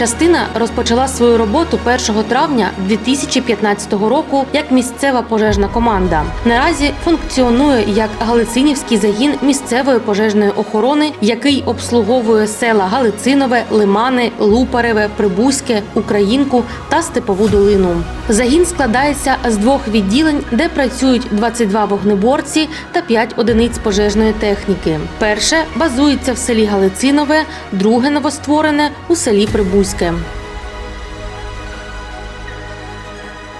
Частина розпочала свою роботу 1 травня 2015 року як місцева пожежна команда. Наразі функціонує як Галицинівський загін місцевої пожежної охорони, який обслуговує села Галицинове, Лимани, Лупареве, Прибузьке, Українку та Степову долину. Загін складається з двох відділень, де працюють 22 вогнеборці та 5 одиниць пожежної техніки. Перше базується в селі Галицинове, друге новостворене у селі Прибузьке.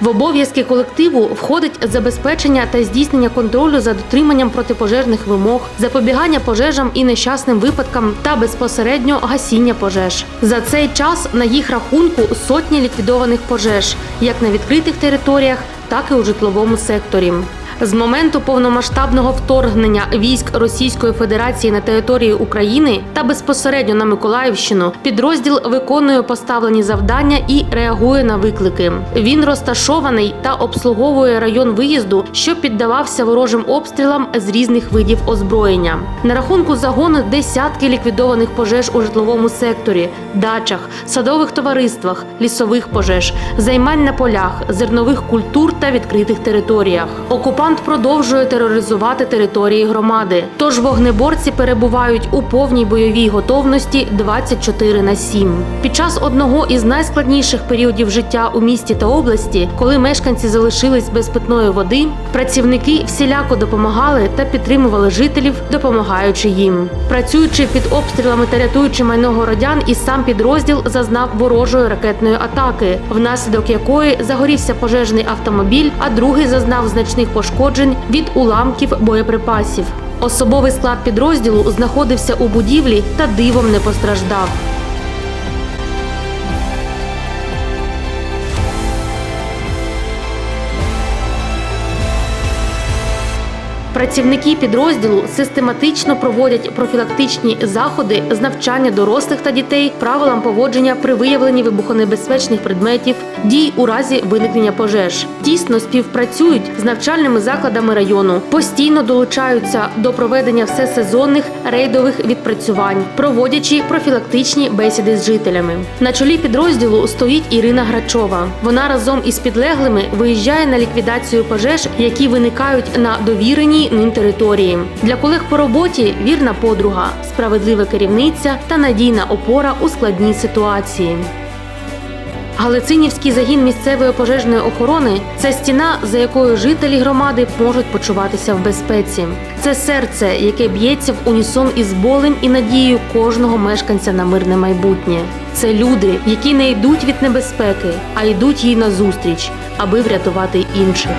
В обов'язки колективу входить забезпечення та здійснення контролю за дотриманням протипожежних вимог, запобігання пожежам і нещасним випадкам та безпосередньо гасіння пожеж. За цей час на їх рахунку сотні ліквідованих пожеж, як на відкритих територіях, так і у житловому секторі. З моменту повномасштабного вторгнення військ Російської Федерації на територію України та безпосередньо на Миколаївщину підрозділ виконує поставлені завдання і реагує на виклики. Він розташований та обслуговує район виїзду, що піддавався ворожим обстрілам з різних видів озброєння. На рахунку загону десятки ліквідованих пожеж у житловому секторі, дачах, садових товариствах, лісових пожеж, займань на полях, зернових культур та відкритих територіях. Окупант продовжує тероризувати території громади. Тож вогнеборці перебувають у повній бойовій готовності 24 на 7. Під час одного із найскладніших періодів життя у місті та області, коли мешканці залишились без питної води, працівники всіляко допомагали та підтримували жителів, допомагаючи їм. Працюючи під обстрілами та рятуючи майно городян, і сам підрозділ зазнав ворожої ракетної атаки, внаслідок якої загорівся пожежний автомобіль, а другий зазнав значних пошкоджень від уламків боєприпасів. Особовий склад підрозділу знаходився у будівлі та дивом не постраждав. Працівники підрозділу систематично проводять профілактичні заходи з навчання дорослих та дітей правилам поводження при виявленні вибухонебезпечних предметів, дій у разі виникнення пожеж. Тісно співпрацюють з навчальними закладами району, постійно долучаються до проведення всесезонних рейдових відпрацювань, проводячи профілактичні бесіди з жителями. На чолі підрозділу стоїть Ірина Грачова. Вона разом із підлеглими виїжджає на ліквідацію пожеж, які виникають на довіреній ним території. Для колег по роботі вірна подруга, справедлива керівниця та надійна опора у складній ситуації. Галицинівський загін місцевої пожежної охорони це стіна, за якою жителі громади можуть почуватися в безпеці. Це серце, яке б'ється в унісон із болем і надією кожного мешканця на мирне майбутнє. Це люди, які не йдуть від небезпеки, а йдуть їй назустріч, аби врятувати інших.